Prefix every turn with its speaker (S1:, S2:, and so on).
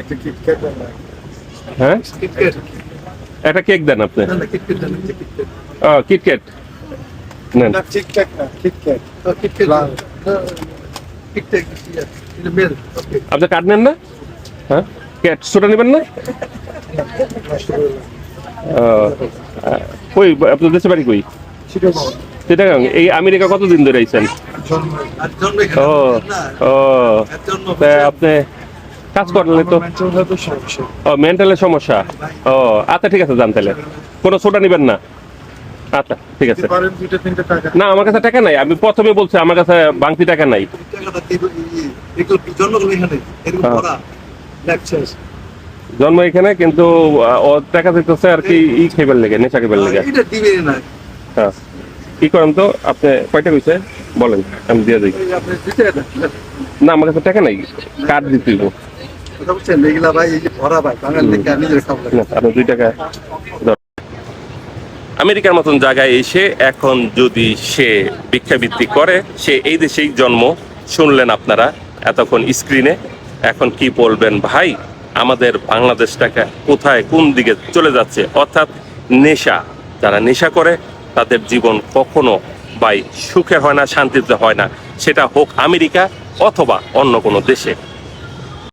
S1: একটা কিটক্যাট দেন
S2: হ্যাঁ?
S3: কিটক্যাট
S2: একটা কেক দেন আপনি। ও কিটক্যাট নেন।
S1: না কিটক্যাট
S3: কিটক্যাট কিটক্যাট এটা মেল ওকে
S2: আপনি কার্ড নেন না? হ্যাঁ? ক্যাট সোটা নেবেন না? কই আপনার দেশে বাড়ি কই? চিটাগাং। এই আমেরিকা কতদিন ধরে আইছেন ও ও। আপনি কাজ করলে তো ও মেন্টালের সমস্যা। ও আচ্ছা ঠিক আছে জান তাহলে। কোনো সোটা নেবেন না। আচ্ছা ঠিক আছে। না আমার কাছে টাকা নাই। আমি প্রথমে বলছি আমার কাছে বাংতি টাকা নাই। হ্যাঁ। জন্ম এখানে কিন্তু টাকা দিতেছে আর কি ই খাইবার লেগে নেশা খাইবার লেগে।
S3: এটা দিবে না।
S2: হ্যাঁ। কি করেন তো? আপনি কয়টা কইছে? বলেন আমি দিয়ে দিই।
S3: না
S2: আমার কাছে টাকা নাই। কার্ড দিতে
S3: ভাই ভাই
S2: আমেরিকার মতন জায়গায় এসে এখন যদি সে ভিক্ষাবৃত্তি করে, সে এই দেশেই জন্ম, শুনলেন আপনারা এতক্ষণ স্ক্রিনে। এখন কি বলবেন ভাই? আমাদের বাংলাদেশটাকে কোথায়, কোন দিকে চলে যাচ্ছে? অর্থাৎ নেশা, যারা নেশা করে, তাদের জীবন কখনো বাই সুখের হয় না, শান্তিতে হয় না। সেটা হোক আমেরিকা অথবা অন্য কোনো দেশে।